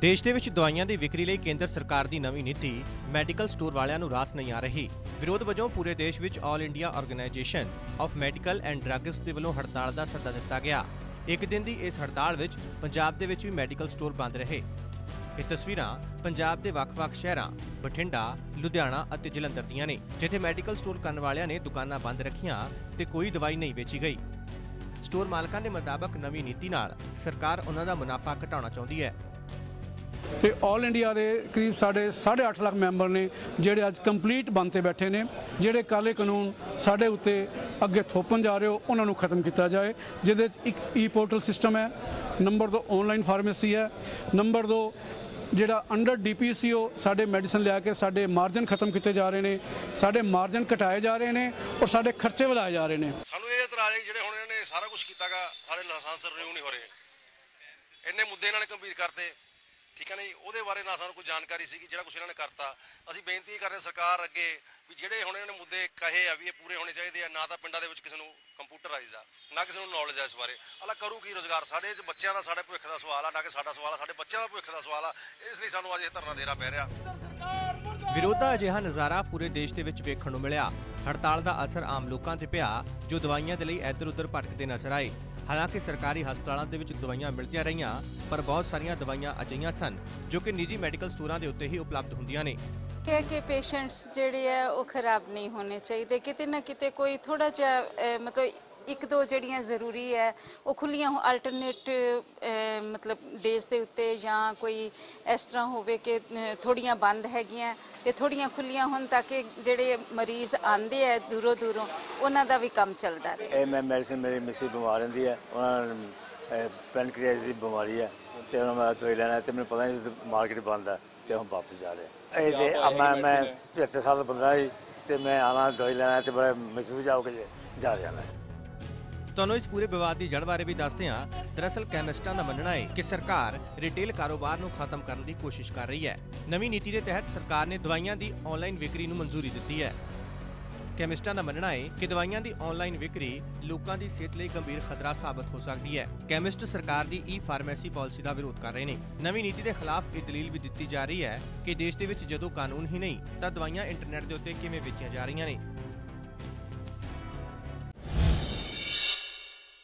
ਦੇਸ਼ ਦੇ ਵਿੱਚ ਦਵਾਈਆਂ ਦੀ ਵਿਕਰੀ ਲਈ ਕੇਂਦਰ ਸਰਕਾਰ ਦੀ ਨਵੀਂ ਨੀਤੀ, ਮੈਡੀਕਲ ਸਟੋਰ ਵਾਲਿਆਂ ਨੂੰ ਰਾਸ ਨਹੀਂ ਆ ਰਹੀ। ਵਿਰੋਧ ਵਜੋਂ ਪੂਰੇ ਦੇਸ਼ ਵਿੱਚ all India organisation of medical and drugs ਦੇ ਵੱਲੋਂ ਹੜਤਾਲ ਦਾ ਸੱਦਾ ਦਿੱਤਾ ਗਿਆ। ਇੱਕ ਦਿਨ ਦੀ ਇਸ ਹੜਤਾਲ ਵਿੱਚ ਪੰਜਾਬ ਦੇ ਵਿੱਚ ਵੀ ਮੈਡੀਕਲ ਸਟੋਰ ਬੰਦ ਰਹੇ। ਇਹ ਤਸਵੀਰਾਂ ਪੰਜਾਬ ਦੇ ਵੱਖ-ਵੱਖ ਸ਼ਹਿਰਾਂ, ਬਠਿੰਡਾ, ਲੁਧਿਆਣਾ ਅਤੇ ਜਲੰਧਰ ਦੀਆਂ ਨੇ, ਜਿੱਥੇ ਮੈਡੀਕਲ ਸਟੋਰ ਕਰਨ ਵਾਲਿਆਂ ਨੇ ਦੁਕਾਨਾਂ ਬੰਦ ਰੱਖੀਆਂ ਤੇ ਕੋਈ ਦਵਾਈ ਨਹੀਂ ਵੇਚੀ ਗਈ। ਸਟੋਰ ਮਾਲਕਾਂ ਦੇ ਮੁਤਾਬਕ ਨਵੀਂ ਨੀਤੀ ਨਾਲ ਸਰਕਾਰ ਉਹਨਾਂ ਦਾ ਮੁਨਾਫਾ ਘਟਾਉਣਾ ਚਾਹੁੰਦੀ ਹੈ। ਤੇ 올 ਇੰਡੀਆ ਦੇ ਕਰੀਬ ਸਾਡੇ 8.5 ਲੱਖ ਮੈਂਬਰ ਨੇ ਜਿਹੜੇ ਅੱਜ ਕੰਪਲੀਟ ਬੰਦ ਤੇ ਬੈਠੇ ਨੇ, ਜਿਹੜੇ ਕਾਲੇ ਕਾਨੂੰਨ ਸਾਡੇ ਉੱਤੇ ਅੱਗੇ ਥੋਪਣ ਜਾ ਰਹੇ ਹੋ, ਉਹਨਾਂ ਨੂੰ ਖਤਮ ਕੀਤਾ ਜਾਏ। ਜਿਹਦੇ 'ਚ ਇੱਕ ਈ ਪੋਰਟਲ ਸਿਸਟਮ ਹੈ, ਨੰਬਰ 2 ਆਨਲਾਈਨ ਫਾਰਮੇਸੀ ਹੈ, ਨੰਬਰ 2 ਜਿਹੜਾ ਅੰਡਰ ਡੀਪੀਸੀਓ ਸਾਡੇ ਮੈਡੀਸਨ ਲਿਆ ਕੇ ਸਾਡੇ ਮਾਰਜਨ ਖਤਮ ਕੀਤੇ ਜਾ ਰਹੇ ਨੇ, ਸਾਡੇ ਮਾਰਜਨ ਘਟਾਏ ਜਾ ਰਹੇ ਨੇ ਔਰ ਸਾਡੇ ਖਰਚੇ ਵਧਾਏ ਜਾ ਰਹੇ ਨੇ। ਸਾਨੂੰ ਇਹ ਇਤਰਾਜ਼ ਹੈ ਜਿਹੜੇ ਹੁਣ ਇਹਨਾਂ ਨੇ ਸਾਰਾ ਕੁਝ ਕੀਤਾਗਾ ਸਾਡੇ ਲਾਇਸੈਂਸ ਰਿਨਿਊ ਨਹੀਂ ਹੋ ਰਹੇ। ਇੰਨੇ ਮੁੱਦੇ ਇਹਨਾਂ ਨੇ ਗੰਭੀਰ ਕਰਤੇ। ਠੀਕ ਹੈ ਨਾ ਜੀ? ਉਹਦੇ ਬਾਰੇ ਨਾ ਸਾਨੂੰ ਕੋਈ ਜਾਣਕਾਰੀ ਸੀਗੀ, ਜਿਹੜਾ ਕੁਝ ਇਹਨਾਂ ਨੇ ਕਰਤਾ। ਅਸੀਂ ਬੇਨਤੀ ਕਰਦੇ ਹਾਂ ਸਰਕਾਰ ਅੱਗੇ ਵੀ ਜਿਹੜੇ ਹੁਣ ਇਹਨਾਂ ਨੇ ਮੁੱਦੇ ਕਹੇ ਆ ਵੀ ਇਹ ਪੂਰੇ ਹੋਣੇ ਚਾਹੀਦੇ ਆ, ਨਾ ਤਾਂ ਪਿੰਡਾਂ ਦੇ ਵਿੱਚ ਕਿਸੇ ਨੂੰ ਕੰਪਿਊਟਰਾਈਜ਼ ਆ, ਨਾ ਕਿਸੇ ਨੂੰ ਨੌਲੇਜ ਆ ਇਸ ਬਾਰੇ। ਅਲਾ ਕਰੂ ਕੀ ਰੋਜ਼ਗਾਰ? ਸਾਡੇ ਚ ਬੱਚਿਆਂ ਦਾ ਸਾਡੇ ਭਵਿੱਖ ਦਾ ਸਵਾਲ ਆ, ਨਾ ਕਿ ਸਾਡਾ ਸਵਾਲ ਆ, ਸਾਡੇ ਬੱਚਿਆਂ ਦਾ ਭਵਿੱਖ ਦਾ ਸਵਾਲ ਆ। ਇਸ ਲਈ ਸਾਨੂੰ ਅੱਜ ਇਹ ਧਰਨਾ ਦੇਣਾ ਪੈ ਰਿਹਾ। ਵਿਰੋਧ ਦਾ ਅਜਿਹਾ ਨਜ਼ਾਰਾ ਪੂਰੇ ਦੇਸ਼ ਦੇ ਵਿੱਚ ਵੇਖਣ ਨੂੰ ਮਿਲਿਆ। ਹੜਤਾਲ ਦਾ ਅਸਰ ਆਮ ਲੋਕਾਂ ਤੇ ਪਿਆ, ਜੋ ਦਵਾਈਆਂ ਦੇ ਲਈ ਇੱਧਰ-ਉੱਧਰ ਭਟਕਦੇ ਨਜ਼ਰ ਆਏ। ਹਾਲਾਂਕਿ ਸਰਕਾਰੀ ਹਸਪਤਾਲਾਂ ਦੇ ਵਿੱਚ ਦਵਾਈਆਂ ਮਿਲਦੀਆਂ ਰਹੀਆਂ, ਪਰ ਬਹੁਤ ਸਾਰੀਆਂ ਦਵਾਈਆਂ ਅਜਿਹੀਆਂ ਸਨ, ਜੋ ਕਿ ਨਿੱਜੀ ਮੈਡੀਕਲ ਸਟੋਰਾਂ ਦੇ ਉੱਤੇ ਹੀ ਉਪਲਬਧ ਹੁੰਦੀਆਂ ਨੇ। ਹੈ ਕਿ ਪੇਸ਼ੈਂਟਸ ਜਿਹੜੇ ਆ, ਉਹ ਖਰਾਬ ਨਹੀਂ ਹੋਣੇ ਚਾਹੀਦੇ। ਕਿਤੇ ਨਾ ਕਿਤੇ ਕੋਈ ਥੋੜਾ ਜਿਹਾ ਮਤਲਬ ਇੱਕ ਦੋ ਜਿਹੜੀਆਂ ਜ਼ਰੂਰੀ ਹੈ ਉਹ ਖੁੱਲੀਆਂ ਆਲਟਰਨੇਟ ਮਤਲਬ ਡੇਜ਼ ਦੇ ਉੱਤੇ ਜਾਂ ਕੋਈ ਇਸ ਤਰ੍ਹਾਂ ਹੋਵੇ ਕਿ ਥੋੜੀਆਂ ਬੰਦ ਹੈਗੀਆਂ ਤੇ ਥੋੜੀਆਂ ਖੁੱਲੀਆਂ ਹੋਣ ਤਾਂ ਕਿ ਜਿਹੜੇ ਮਰੀਜ਼ ਆਂਦੇ ਆ ਦੂਰੋਂ ਦੂਰੋਂ ਉਹਨਾਂ ਦਾ ਵੀ ਕੰਮ ਚੱਲਦਾ ਰਹੇ। ਇਹ ਮੈਂ ਮੈਡੀਸਿਨ ਮੇਰੀ ਮਿਸੀ ਬਿਮਾਰ ਰਹਿੰਦੀ ਹੈ ਉਹਨਾਂ ਨੂੰ ਪੈਨਕ੍ਰੀਆਸ ਦੀ ਬਿਮਾਰੀ ਹੈ ਤੇ ਉਹਨਾਂ ਮੈਂ ਦਵਾਈ ਲੈਣਾ ਤੇ ਮੈਨੂੰ ਪਤਾ ਨਹੀਂ ਮਾਰਕੀਟ ਬੰਦ ਹੈ ਤੇ ਹੁਣ ਵਾਪਸ ਜਾ ਰਿਹਾ ਇਹ ਤੇ ਮੈਂ ਮੈਂ 75 ਸਾਲ ਦਾ ਬੰਦਾ ਸੀ ਤੇ ਮੈਂ ਆਣਾ ਦਵਾਈ ਲੈਣਾ ਤੇ ਬੜਾ ਮਹਿਸੂਸ ਜਾ ਕੇ ਜਾ ਰਿਹਾ ਮੈਂ। ਤੁਹਾਨੂੰ ਇਸ ਪੂਰੇ ਵਿਵਾਦ ਦੀ ਜੜ ਬਾਰੇ ਵੀ ਦੱਸਦੇ ਹਾਂ। ਦਰਅਸਲ ਕੈਮਿਸਟਾਂ ਦਾ ਮੰਨਣਾ ਹੈ ਕਿ ਸਰਕਾਰ ਰਿਟੇਲ ਕਾਰੋਬਾਰ ਨੂੰ ਖਤਮ ਕਰਨ ਦੀ ਕੋਸ਼ਿਸ਼ ਕਰ ਰਹੀ ਹੈ। ਨਵੀਂ ਨੀਤੀ ਦੇ ਤਹਿਤ ਸਰਕਾਰ ਨੇ ਦਵਾਈਆਂ ਦੀ ਆਨਲਾਈਨ ਵਿਕਰੀ ਨੂੰ ਮਨਜ਼ੂਰੀ ਦਿੱਤੀ ਹੈ। ਕੈਮਿਸਟਾਂ ਦਾ ਮੰਨਣਾ ਹੈ ਕਿ ਦਵਾਈਆਂ ਦੀ ਆਨਲਾਈਨ ਵਿਕਰੀ ਲੋਕਾਂ ਦੀ ਸਿਹਤ ਲਈ ਗੰਭੀਰ ਖਤਰਾ ਸਾਬਤ ਹੋ ਸਕਦੀ ਹੈ। ਕੈਮਿਸਟ ਸਰਕਾਰ ਦੀ ਈ ਫਾਰਮੇਸੀ ਪਾਲਿਸੀ ਦਾ ਵਿਰੋਧ ਕਰ ਰਹੇ ਨੇ। ਨਵੀਂ ਨੀਤੀ ਦੇ ਖਿਲਾਫ ਇਹ ਦਲੀਲ ਵੀ ਦਿੱਤੀ ਜਾ ਰਹੀ ਹੈ ਕਿ ਦੇਸ਼ ਦੇ ਵਿੱਚ ਜਦੋਂ ਕਾਨੂੰਨ ਹੀ ਨਹੀਂ, ਤਾਂ ਦਵਾਈਆਂ ਇੰਟਰਨੈਟ ਦੇ ਉੱਤੇ ਕਿਵੇਂ ਵੇਚੀਆਂ ਜਾ ਰਹੀਆਂ ਨੇ?